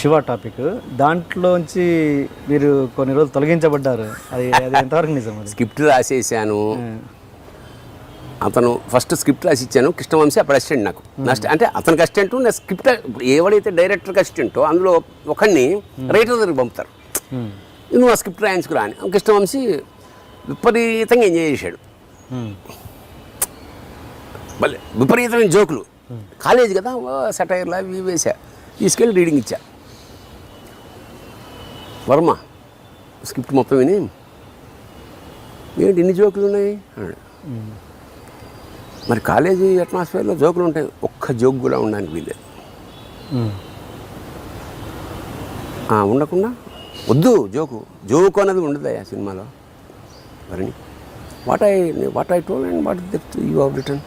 Shiva topic. దాంట్లోంచి మీరు కొన్ని రోజులు తొలగించబడ్డారు. అది అది ఎంతవరకు నిజం స్క్రిప్ట్ రాసేసాను. అతను ఫస్ట్ స్క్రిప్ట్ రాసి ఇచ్చాను కృష్ణవంశీ అప్పుడు అసిస్టెంట్ నాకు. నెక్స్ట్ అంటే అతనికి అసిస్టెంట్ నా స్క్రిప్ట్ ఎవడైతే డైరెక్టర్కి అసిస్టెంటో అందులో ఒకడిని రైటర్ దగ్గరికి పంపుతారు. ఉమ్, నువ్వు ఆ స్క్రిప్ట్ రాయించుకురా అని కృష్ణవంశీ విపరీతంగా ఎంజాయ్ చేశాడు. మళ్ళీ విపరీతమైన జోకులు. కాలేజ్ కదా సెటైర్లు ఇవి వేసా తీసుకెళ్ళి రీడింగ్ ఇచ్చా. వర్మ. స్క్రిప్ట్ మొత్తం విని. ఏంటి ఇన్ని జోకులు ఉన్నాయి? అన్నాడు. మరి కాలేజీ అట్మాస్ఫియర్లో జోకులు ఉంటాయి ఒక్క జోక్ కూడా ఉండడానికి ఆ, ఉండకుండా? వద్దు జోకు. జోకు అనేది ఉండదు ఆ సినిమాలో. మరి what I what I told and what that you have return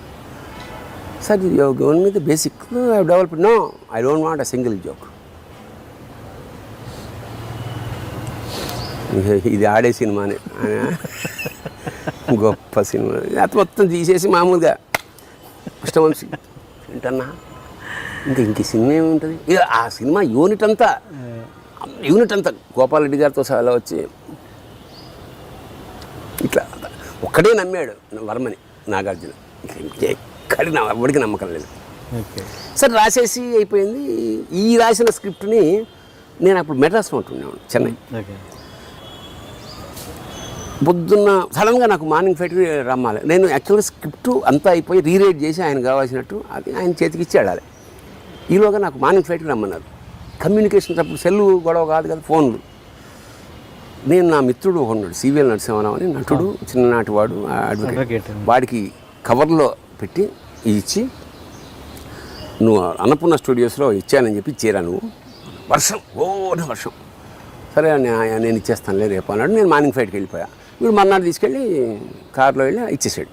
sir you have given me the basic I develop no I don't want a single joke ఇది ఆడే సినిమానే గొప్ప సినిమా. అది మొత్తం తీసేసి మామూలుగా కృష్ణవంశీ ఏంటన్నా? ఇంకా ఇంక సినిమా ఏముంటుంది? ఇక ఆ సినిమా యూనిట్ అంతా యూనిట్ అంతా గోపాలరెడ్డి గారితో సహా వచ్చి ఇట్లా ఒక్కడే నమ్మాడు వర్మని నాగార్జున. ఎక్కడి నా ఎవరికి నమ్మకం లేదు. సరే రాసేసి అయిపోయింది. ఈ రాసిన స్క్రిప్ట్ని నేను అప్పుడు మెడ్రాస్లో ఉంటున్నాను చెన్నై. పొద్దున్న సడన్గా నాకు మార్నింగ్ ఫ్లైట్కి రమ్మాలి. నేను యాక్చువల్గా స్క్రిప్ట్ అంతా అయిపోయి రీరైట్ చేసి ఆయన కావాల్సినట్టు అది ఆయన చేతికి ఇచ్చి ఆడాలి ఈలోగా నాకు మార్నింగ్ ఫ్లైట్కి రమ్మన్నారు. కమ్యూనికేషన్ అప్పుడు సెల్లు గొడవ కాదు కదా ఫోన్లు. నేను నా మిత్రుడు ఒక ఉన్నాడు సివిఎల్ నరసింహారావు అని. నటుడు చిన్ననాటి వాడు అడ్వకేట్ వాడికి కవర్లో పెట్టి ఇది ఇచ్చి నువ్వు అన్నపూర్ణ స్టూడియోస్లో ఇచ్చానని చెప్పి ఇచ్చేరా నువ్వు? వర్షం ఓన వర్షం. సరే నేను ఇచ్చేస్తానులే రేపు అన్నాడు. నేను మార్నింగ్ ఫ్లైట్కి వెళ్ళిపోయా. వీడు మర్నాడు తీసుకెళ్ళి కార్లో వెళ్ళి ఇచ్చేసాడు.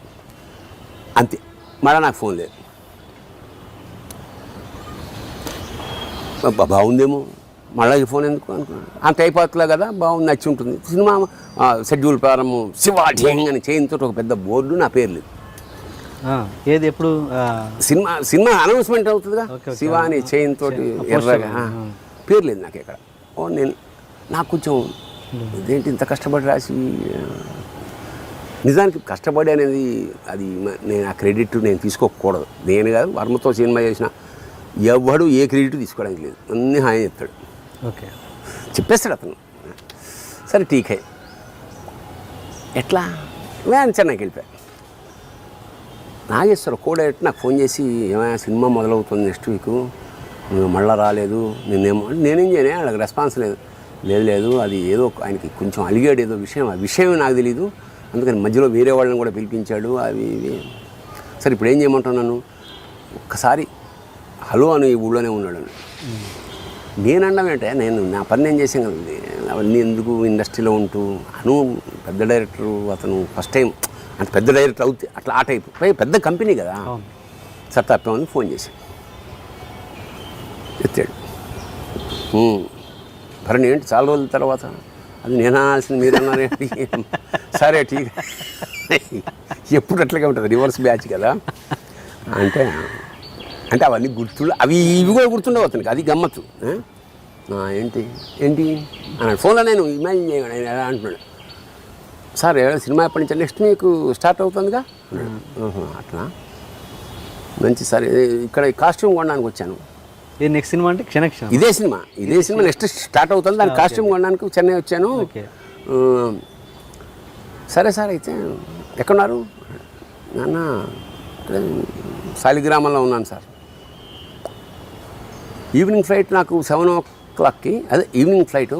అంతే. మళ్ళీ నాకు ఫోన్ లేదు. బాగుందేమో. మళ్ళీ ఈ ఫోన్ ఎందుకు అనుకున్నాను? అంత అయిపోతులే కదా బాగుంది నచ్చి ఉంటుంది. సినిమా షెడ్యూల్ ప్రారంభం శివ ఢింగ్ అని చేయింతో ఒక పెద్ద బోర్డు నా పేరు లేదు. ఏది ఎప్పుడు? సినిమా సినిమా అనౌన్స్మెంట్ అవుతుందిగా. శివ అని పోస్టర్. ఎర్రగా. పేరు లేదు నాకు ఇక్కడ ఓ నేను నాకు కొంచెం ఇదేంటి ఇంత కష్టపడి రాసి నిజానికి కష్టపడి అనేది అది నేను ఆ క్రెడిట్ నేను తీసుకోకూడదు. నేను కాదు వర్మతో సినిమా చేసిన ఎవడు ఏ క్రెడిట్ తీసుకోవడానికి లేదు. అన్నీ హాయి చెప్తాడు. ఓకే. చెప్పేస్తాడు అతను. సరే టీకే. ఎట్లా? నేను చెన్నైకి వెళ్ళిపోయా. నాగేశ్వర కూడా నాకు ఫోన్ చేసి ఏమైనా సినిమా మొదలవుతుంది నెక్స్ట్ వీక్. నువ్వు మళ్ళా రాలేదు. నేనేమో నేనేం చేయనే వాళ్ళకి రెస్పాన్స్ లేదు. లేదు లేదు అది ఏదో ఆయనకి కొంచెం అలిగాడు ఏదో విషయం ఆ విషయం నాకు తెలియదు అందుకని మధ్యలో వేరే వాళ్ళని కూడా పిలిపించాడు అవి ఇవి. సరే ఇప్పుడు ఏం చేయమంటున్నాను ఒక్కసారి హలో అని ఈ ఊళ్ళోనే ఉన్నాడు. అని నేను అనడం ఏంటే నేను నా పని నేను చేసాను కదండి అవన్నీ ఎందుకు ఇండస్ట్రీలో ఉంటూ? అను పెద్ద డైరెక్టర్ అతను ఫస్ట్ టైం అంత పెద్ద డైరెక్టర్ అవుతే అట్లా ఆ టైప్. పెద్ద కంపెనీ కదా. సార్ తప్పేమని ఫోన్ చేశాను ఎత్తాడు. "ఉమ్, భరణి ఏంటి? చాలా రోజుల తర్వాత అది నేను అనాల్సింది మీరు అన్నారేంటి సరే ఠీక్. ఎప్పుడు అట్లాగే ఉంటుంది రివర్స్ బ్యాచ్ కదా. అంటే అంటే అవన్నీ గుర్తులు అవి ఇవి కూడా గుర్తుండవు అతనికి అది గమ్మత్తు. ఏంటి? ఏంటి? అన్నాడు. ఫోన్లో నేను ఇమాజిన్ చేయగానే ఆయన ఎలా అంటున్నాడు? సార్ సినిమా ఎప్పటి నుంచి నెక్స్ట్ మీకు స్టార్ట్ అవుతుందిగా? అన్నాడు. "ఆహా, అట్లా? మంచి సార్ ఇక్కడ కాస్ట్యూమ్ కొనడానికి వచ్చాను. ఇది నెక్స్ట్ సినిమా అంటే క్షణక్షణం ఇదే సినిమా ఇదే సినిమా నెక్స్ట్ స్టార్ట్ అవుతుంది. దాని కాస్ట్యూమ్ కొనడానికి చెన్నై వచ్చాను. సరే సార్ అయితే ఎక్కడున్నారు? నాన్న శాలిగ్రామంలో ఉన్నాను సార్. ఈవినింగ్ ఫ్లైట్ నాకు సెవెన్ ఓ క్లాక్కి అదే ఈవినింగ్ ఫ్లైట్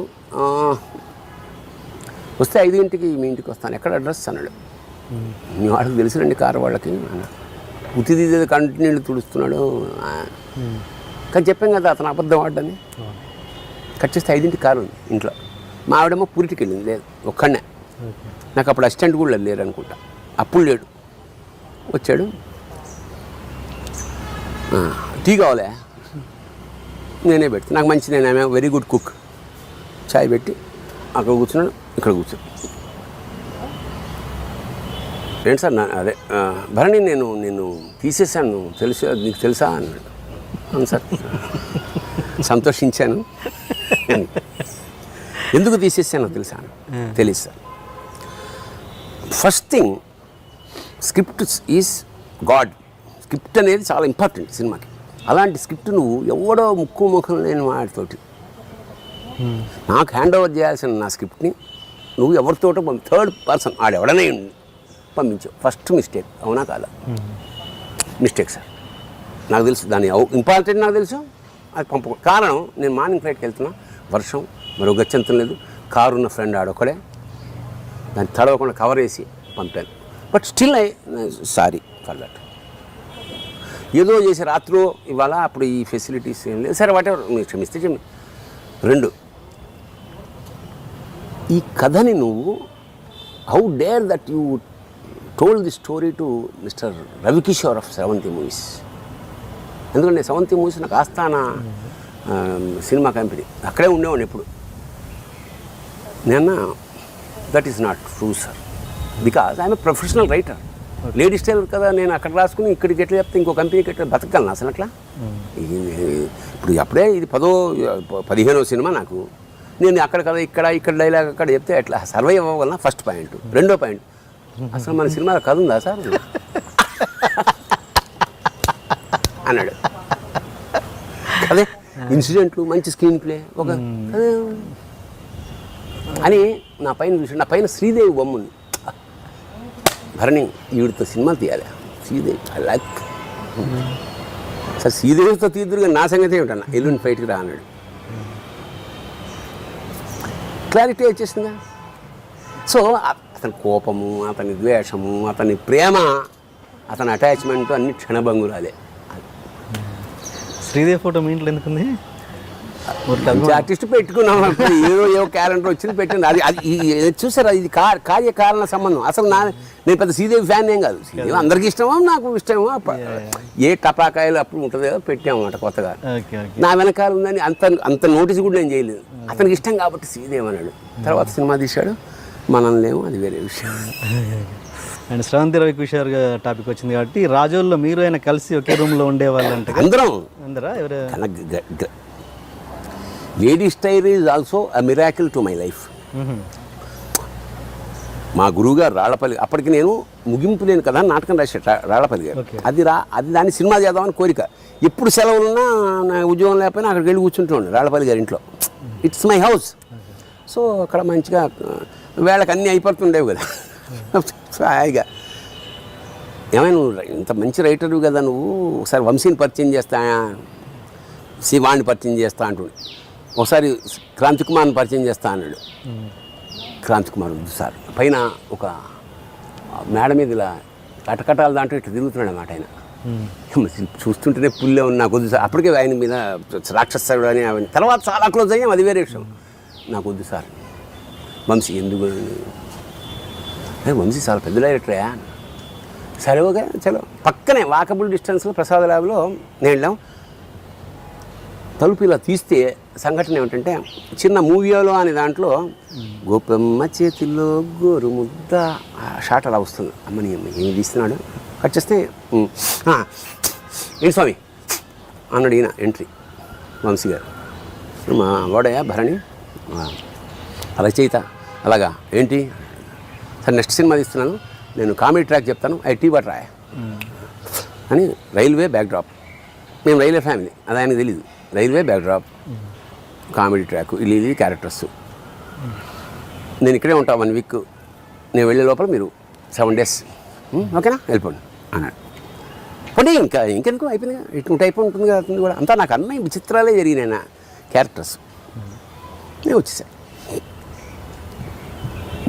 వస్తే ఐదింటికి మీ ఇంటికి వస్తాను. ఎక్కడ అడ్రస్ అన్నాడు. మీ వాళ్ళకి తెలుసునండి కారు వాళ్ళకి అన్నాడు ఉతి తీసేది కంటిన్యూ తుడుస్తున్నాడు కానీ చెప్పాం కదా అతను అబద్ధం ఆడని కట్ చేస్తే ఐదింటి కారు ఉంది ఇంట్లో. మా ఆవిడేమో పూరిటికి వెళ్ళింది లేదు ఒక్కడనే. నాకు అప్పుడు అసిస్టెంట్ కూడా లేరు అనుకుంటా. అప్పుడు లేడు. వచ్చాడు. టీ కావాలే? నేనే పెడతా. నాకు మంచి నేను వెరీ గుడ్ కుక్ చాయ్ పెట్టి అక్కడ కూర్చున్నాడు ఇక్కడ కూర్చున్నాడు ఏంటి సార్ నా అదే భరణి నేను నేను తీసేసాను తెలుసు నీకు తెలుసా? అన్నాడు. అవును సార్. సంతోషించాను. ఎందుకు తీసేసానో తెలుసా? తెలుసు sir. First thing script is god script అనేది చాలా ఇంపార్టెంట్ సినిమాకి. అలాంటి స్క్రిప్ట్ నువ్వు ఎవడో ముక్కు ముఖం లేని వాడితోటి. నాకు హ్యాండ్ ఓవర్ చేయాల్సిన నా స్క్రిప్ట్ని నువ్వు ఎవరితోటో పంపి థర్డ్ పర్సన్ ఆడెవడనే పంపించావు ఫస్ట్ మిస్టేక్ అవునా కాదా? మిస్టేక్ సార్ నాకు తెలుసు దాని ఇంపార్టెంట్ నాకు తెలుసు? అది పంప కారణం నేను మార్నింగ్ ఫ్లైట్కి వెళ్తున్నా వర్షం మరో గచ్చంతం లేదు కారు ఉన్న ఫ్రెండ్ ఆడొకడే దాన్ని తడవకుండా కవర్ వేసి పంపాను. But still I sorry for that. ఏదో చేసి రాత్రి ఇవాళ అప్పుడు ఈ ఫెసిలిటీస్ ఏం లేదు. సరే వాటెవర్ మీరు క్షమిస్తే క్షమి. రెండు ఈ కథని నువ్వు how dare that you told the story to mister Ravikishore of seventy movies ఎందుకంటే సెవెంటీ మూవీస్ నాకు ఆస్థాన సినిమా కంపెనీ. అక్కడే ఉండేవాడిని ఎప్పుడు. నేను that is not true sir because I'm professional writer ladies tailor కదా నేను అక్కడ రాసుకుని ఇక్కడికి ఎట్లా చెప్తే ఇంకో కంపెనీకి ఎట్లా బతకగలను అసలు అట్లా? ఇది- ఇప్పుడు అప్పుడే ఇది పదో పదిహేనో సినిమా నాకు. నేను అక్కడ కదా ఇక్కడ ఇక్కడ డైలాగ్ అక్కడ చెప్తే ఎట్లా సర్వైవ్ అవ్వగలనా? ఫస్ట్ పాయింట్ రెండో పాయింట్ అసలు మన సినిమాలో కథ ఉందా సార్ అన్నాడు. అదే ఇన్సిడెంట్లు మంచి స్క్రీన్ ప్లే ఒక అని నా పైన చూసి నా పైన శ్రీదేవి బొమ్మ ఉంది. భరణి ఈవిడితో సినిమాలు తీయాలి. శ్రీదేవి లైక్ సార్ శ్రీదేవితో తీద్దురుగా నా సంగతి ఏమిటన్నా? ఎల్లుండి ఫైట్కి రా అన్నాడు. క్లారిటీ వచ్చేసిందా? సో అతని కోపము అతని ద్వేషము అతని ప్రేమ అతని అటాచ్మెంట్ అన్ని క్షణభంగురాలే. శ్రీదేవి ఫోటో మీ ఇంట్లో ఎందుకుంది. ఆర్టిస్ట్ పెట్టుకున్నాం ఏదో ఏదో క్యాలెండర్ వచ్చింది పెట్టింది. అది అది చూసారా? ఇది కార్యకారణ సంబంధం. అసలు నా నేను పెద్ద శ్రీదేవి ఫ్యాన్ ఏం కాదు. శ్రీదేవి అందరికీ ఇష్టమో? నాకు ఇష్టమో? ఏ టపాకాయలు అప్పుడు ఉంటుంది పెట్టామన్నమాట కొత్తగా. నా వెనకాల ఉందని అంత అంత నోటీస్ కూడా నేను చేయలేదు. అతనికి ఇష్టం కాబట్టి శ్రీదేవి అన్నాడు. తర్వాత సినిమా తీశాడు. మనల్ని ఏమో అది వేరే విషయం. అండ్ శ్రవంతి రవి కిషోర్ టాపిక్ వచ్చింది కాబట్టి రాజోల్లో మీరు ఆయన కలిసి ఒకే రూమ్లో ఉండేవాళ్ళు అంటే అందరం. అందరా? ఎవరు? Lady style is also a miracle to my life. మా గురువుగారు రాళ్ళపల్లి అప్పటికి నేను ముగింపు లేని కదా నాటకం రాశాడు రా- రాళ్ళపల్లి గారు. అది రా అది దాన్ని సినిమా చేద్దామని కోరిక. ఎప్పుడు సెలవులున్నా నా ఉద్యోగం లేకపోయినా అక్కడికి వెళ్ళి కూర్చుంటుండే రాళ్ళపల్లి గారి ఇంట్లో. ఇట్స్ మై హౌస్ సో అక్కడ మంచిగా వేళకి అన్నీ అయిపోతుండేవి కదా. హాయిగా. ఏమైనా నువ్వు ఇంత మంచి రైటరు కదా నువ్వు. ఒకసారి వంశీని పరిచయం చేస్తా శివాణ్ణి పరిచయం చేస్తా అంటుండు. ఒకసారి క్రాంతి కుమార్ని పరిచయం చేస్తా అన్నాడు. క్రాంతి కుమార్ వద్దు సార్. పైన ఒక మేడ మీద ఇలా కటకటాల దాంట్లో ఇట్లా తిరుగుతున్నాడు అన్నమాట ఆయన. చూస్తుంటేనే పుల్లే ఉన్న నాకు సార్. అప్పటికే ఆయన మీద రాక్షసుడు అని తర్వాత చాలా క్లోజ్ అయ్యాం అది వేరే విషయం. నాకు వద్దు సార్. వంశీ ఎందుకు ఏ, వంశీ చాలా పెద్ద డైరెక్టరే సరే ఓకే చలో. పక్కనే వాకబుల్ డిస్టెన్స్లో ప్రసాద్ ల్యాబ్లో నేను వెళ్ళాం. తలుపు ఇలా తీస్తే సంఘటన ఏమిటంటే చిన్న మూవీలో అనే దాంట్లో గోపమ్మ చేతిలో గోరు ముద్ద. ఆ షాట్ అలా వస్తుంది. అమ్మని ఏమి తీస్తున్నాడు? కట్ చేస్తే ఏంటి స్వామి? అన్నాడు ఈయన ఎంట్రీ వంశీ గారు. మా వాడయ్యా భరణి రచయిత అలాగా ఏంటి? సార్ నెక్స్ట్ సినిమా తీస్తున్నాను. నేను కామెడీ ట్రాక్ చెప్తాను. ఐ టీ బట్ రాయ. అని రైల్వే బ్యాక్డ్రాప్ మేము రైల్వే ఫ్యామిలీ. అది ఆయనకు తెలియదు రైల్వే బ్యాక్డ్రాప్ కామెడీ ట్రాక్ ఇల్లు ఇది క్యారెక్టర్స్ నేను ఇక్కడే ఉంటా వన్ వీక్ నేను వెళ్ళే లోపల మీరు సెవెన్ డేస్ ఓకేనా వెళ్ళిపోండి. అన్నాడు. పోనీ ఇంకా ఇంకెనుకో అయిపోయింది ఇటు టైప్ ఉంటుంది కదా. కూడా అంతా నాకు అన్నీ విచిత్రాలే జరిగినాయి నా క్యారెక్టర్స్ నేను వచ్చేసాను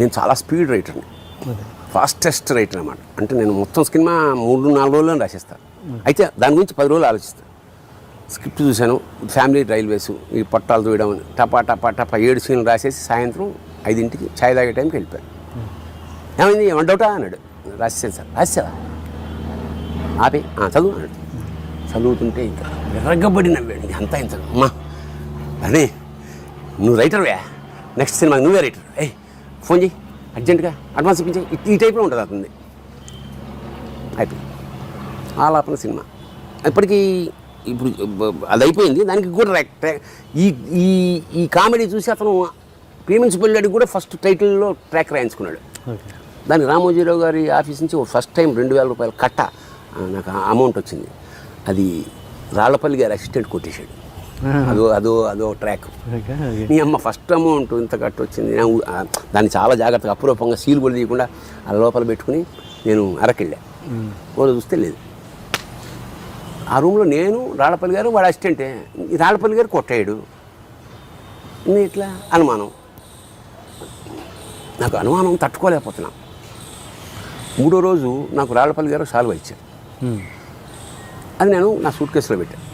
నేను చాలా స్పీడ్ రైటర్ని. ఫాస్టెస్ట్ రైటర్ అనమాట. అంటే నేను మొత్తం సినిమా మూడు నాలుగు రోజుల్లో రాసేస్తాను అయితే దాని గురించి పది రోజులు ఆలోచిస్తాను స్క్రిప్ట్ చూశాను ఫ్యామిలీ రైల్వేస్ ఈ పట్టాలు చూడడం టపా టపా టపా ఏడు సీన్లు రాసేసి సాయంత్రం ఐదింటికి ఛాయ్ తాగే టైంకి వెళ్ళిపోయాను. ఏమైంది? ఏమంటావుటా? అన్నాడు. రాసేసాను సార్. రాసేవా ఆపే. "ఆ, చదువు అన్నాడు. చదువుతుంటే ఇంకా విరగబడి నవ్వాడు. అంతా ఇంత అమ్మా అదే నువ్వు రైటర్వే నెక్స్ట్ సినిమా నువ్వే రైటర్ ఏయ్ ఫోన్ చేయి అర్జెంటుగా అడ్వాన్స్ ఇప్పించే ఈ టైప్లో ఉంటుంది అతనిది. అయిపోయింది ఆలాపన సినిమా. ఇప్పటికీ ఇప్పుడు అది అయిపోయింది. దానికి కూడా ఈ ఈ ఈ కామెడీ చూసి అతను పెళ్ళాడికి కూడా ఫస్ట్ టైటిల్లో ట్రాక్ రాయించుకున్నాడు. దానికి రామోజీరావు గారి ఆఫీస్ నుంచి ఫస్ట్ టైం రెండు వేల రూపాయల కట్ట నాకు అమౌంట్ వచ్చింది. అది రాళ్ళపల్లి గారి అసిస్టెంట్ కొట్టేశాడు. అదో అదో అదో ట్రాక్. నీ అమ్మ ఫస్ట్ అమౌంట్ ఇంత కట్ట వచ్చింది. నేను దాన్ని చాలా జాగ్రత్తగా అపురూపంగా సీల్ కూడా తీయకుండా ఆ లోపల పెట్టుకుని నేను అరకెళ్ళా. వాళ్ళు చూస్తే లేదు. ఆ రూమ్లో నేను రాళ్ళపల్లి గారు వాడు అసిస్టెంటే. రాళ్ళపల్లి గారు కొట్టాడు. ఇన్ని ఇట్లా అనుమానం. నాకు అనుమానం తట్టుకోలేకపోతున్నా. మూడో రోజు నాకు రాళ్ళపల్లి గారు సాల్వ్ ఇచ్చారు. అది నేను నా సూట్ కేసులో పెట్టాను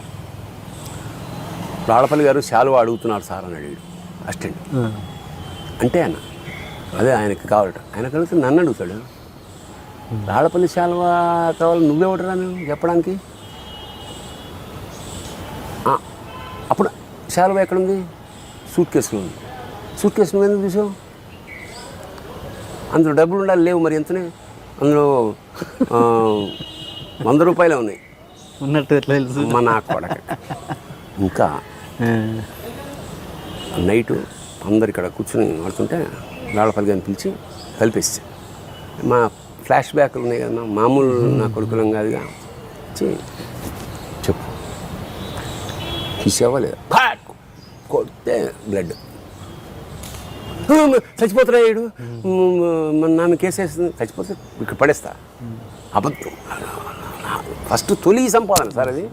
రాళ్ళపల్లి గారు శాలువా అడుగుతున్నారు సార్ అని అడిగాడు. అసిస్టెంట్ ఆ. అంటే అన్న అదే ఆయనకి కావాలట. ఆయన కలిగితే నన్ను అడుగుతాడు. రాళ్ళపల్లి శాలువా కావాలి నువ్వెవడరా నువ్వు చెప్పడానికి? అప్పుడు శాలువా ఎక్కడుంది? సూట్ కేసులో ఉంది. సూట్ కేసు నువ్వు ఎందుకు చూసావు అందులో డబ్బులు ఉండాలి లేవు మరి ఎంతనే? అందులో వంద రూపాయలే ఉన్నాయి. ఉన్నట్టు ఎట్లా తెలుసు? మా నా కొడక. ఇంకా. నైటు అందరు ఇక్కడ కూర్చుని ఆడుతుంటే రాళ్ళపల్లి గారిని పిలిచి కలిపేస్తే మా ఫ్లాష్ బ్యాక్లు ఉన్నాయి కదా మామూలు నా కొడుకులం కాదుగా చెప్పు. తీసావా లేదా కొడితే బ్లడ్ చచ్చిపోతున్నాడు మన నాన్న కేసేస్తుంది చచ్చిపోతే ఇక్కడ పడేస్తా. అబద్ధం. ఫస్ట్ తొలి సంపాదన సార్ అది.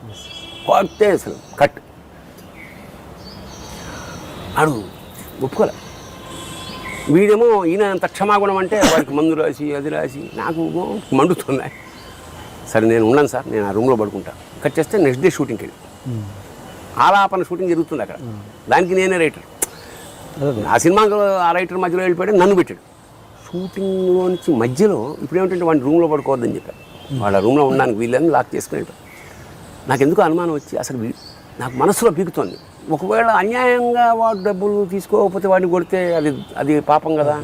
కొడితే అసలు కట్. అడుగు. ఒప్పుకోలే. వీడేమో ఈయన అంత క్షమాగుణం అంటే వాడికి మందు రాసి అది రాసి నాకు మండుతున్నాయి. సరే నేను ఉన్నాను సార్ నేను ఆ రూమ్లో పడుకుంటా. కట్ చేస్తే నెక్స్ట్ డే షూటింగ్కి వెళ్ళి. ఆలాపన షూటింగ్ జరుగుతుంది అక్కడ. దానికి నేనే రైటర్. ఆ సినిమాకి ఆ రైటర్ మధ్యలో వెళ్ళిపోయాడు నన్ను పెట్టాడు. షూటింగ్లో నుంచి మధ్యలో ఇప్పుడు ఏమిటంటే వాడిని రూమ్లో పడుకోవద్దని చెప్పారు వాళ్ళ రూమ్లో ఉండడానికి వీళ్ళని లాక్ చేసుకుని నాకు ఎందుకు అనుమానం వచ్చి అసలు నాకు మనసులో పీకుతోంది ఒకవేళ అన్యాయంగా వాడు డబ్బులు తీసుకోకపోతే వాడిని కొడితే అది అది పాపం కదా.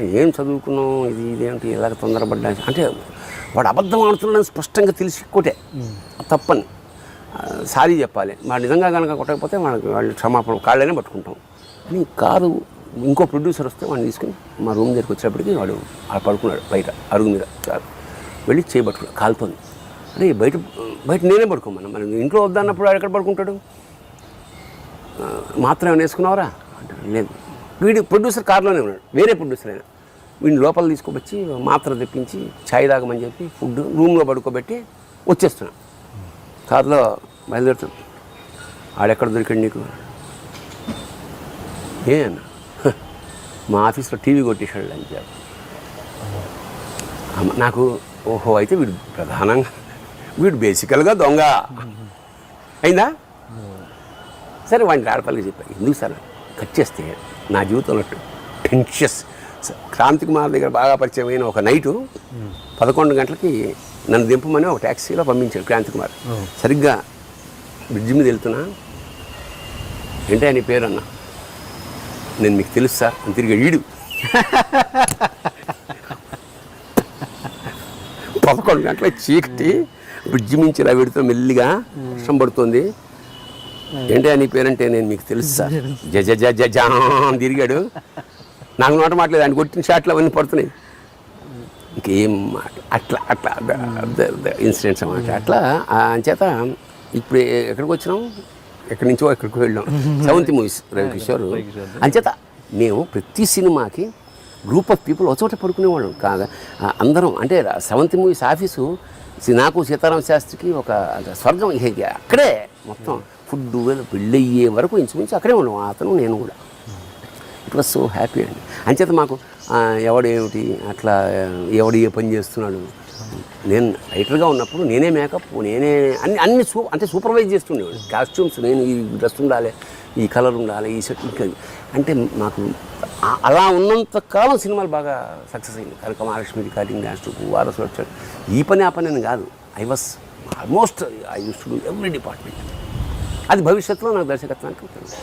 ఏం చదువుకున్నాం ఇది ఇదేంటి ఇలాగ తొందరపడ్డా. అంటే వాడు అబద్ధం ఆడుతున్నాడని స్పష్టంగా తెలిసి కొట్టే. తప్పని. సారీ చెప్పాలి. వాడు నిజంగా కనుక కొట్టకపోతే వాళ్ళకి వాళ్ళు క్షమాపణ కాళ్ళనే పట్టుకుంటాం. అని కారు ఇంకో ప్రొడ్యూసర్ వస్తే వాడిని తీసుకుని మా రూమ్ దగ్గరికి వచ్చేప్పటికి వాడు పడుకున్నాడు బయట అరుగు మీద. వెళ్ళి చేయబట్టుకున్నాడు కాలుతోంది. అరే బయట బయట నేనే పడుకోమన్నా? మరి ఇంట్లో వద్దన్నప్పుడు వాడు ఎక్కడ పడుకుంటాడు? మాత్రం ఏమైనా వేసుకున్నావరా అంటే లేదు. వీడి ప్రొడ్యూసర్ కార్లోనే ఉన్నాడు. వేరే ప్రొడ్యూసర్ అయినా. వీడిని లోపల తీసుకొచ్చి మాత్ర తెప్పించి ఛాయ్ తాగమని చెప్పి ఫుడ్ రూమ్లో పడుకోబెట్టి వచ్చేస్తున్నాం. కారులో బయలుదేరుతాం ఆడెక్కడ దొరికాడు నీకు? ఏ అన్న? మా ఆఫీస్లో టీవీ కొట్టేశాడు అని చెప్పి. నాకు ఓహో అయితే వీడు ప్రధానంగా వీడు బేసికల్గా దొంగ. అయిందా? సరే వాడిని రాడపల్లికి చెప్పాను. ఎందుకు సార్? కట్ చేస్తే నా జీవితంలో టెన్షియస్ క్రాంతి కుమార్ దగ్గర బాగా పరిచయం అయిన ఒక నైటు పదకొండు గంటలకి నన్ను దింపమని ఒక ట్యాక్సీలో పంపించాడు క్రాంతి కుమార్. సరిగ్గా బ్రిడ్జి మీద వెళ్తున్నా. ఏంటి నీ పేరు అన్న నేను మీకు తెలుసు సార్. అని తిరిగి ఈడు. పదకొండు గంటల చీకటి. బ్రిడ్జి మించి ఇలా పెడుతూ మెల్లిగా. వర్షం పడుతుంది. ఏంటి నీ పేరంటే నేను మీకు తెలుసు? సార్ జజ జజ జా అని తిరిగాడు. నాకు నోట మాట్లేదు ఆయన కొట్టిన షాట్లు అవన్నీ పడుతున్నాయి. ఇంకేం మాట అట్లా అట్లా ఇన్సిడెంట్స్ అన్నమాట. అట్లా అంచేత ఇప్పుడు ఎక్కడికి వచ్చినాం? ఎక్కడి నుంచో ఎక్కడికి వెళ్ళాం. Seventh movies Ravikishore. అంచేత మేము ప్రతి సినిమాకి గ్రూప్ ఆఫ్ పీపుల్ ఒక చోట పడుకునేవాళ్ళం. కాగా అందరం అంటే సెవెంత్ మూవీస్ ఆఫీసు నాకు సీతారామ శాస్త్రికి ఒక స్వర్గం. అక్కడే మొత్తం. ఫుడ్ పెళ్ళయ్యే వరకు ఇంచుమించు అక్కడే ఉన్నాం అతను నేను కూడా. ఇట్ వాజ్ సో హ్యాపీ అండి. అంచేత మాకు ఎవడేమిటి అట్లా ఎవడు ఏ పని చేస్తున్నాడు. నేను రైటర్గా ఉన్నప్పుడు నేనే మేకప్ నేనే అన్ని అన్ని సూ అంటే సూపర్వైజ్ చేస్తుండేవాడు కాస్ట్యూమ్స్ నేను ఈ డ్రెస్ ఉండాలి ఈ కలర్ ఉండాలి ఈ షర్ట్ ఇంకా. మాకు అలా ఉన్నంత కాలం సినిమాలు బాగా సక్సెస్ అయింది. కనుక మహాలక్ష్మి రికార్డింగ్ డ్యాన్స్ టూ వారసు ఈ పని ఆ పని అని కాదు. I was almost I use to do every department. అది భవిష్యత్తులో నాకు దర్శకత్వానికి ఉంటుంది.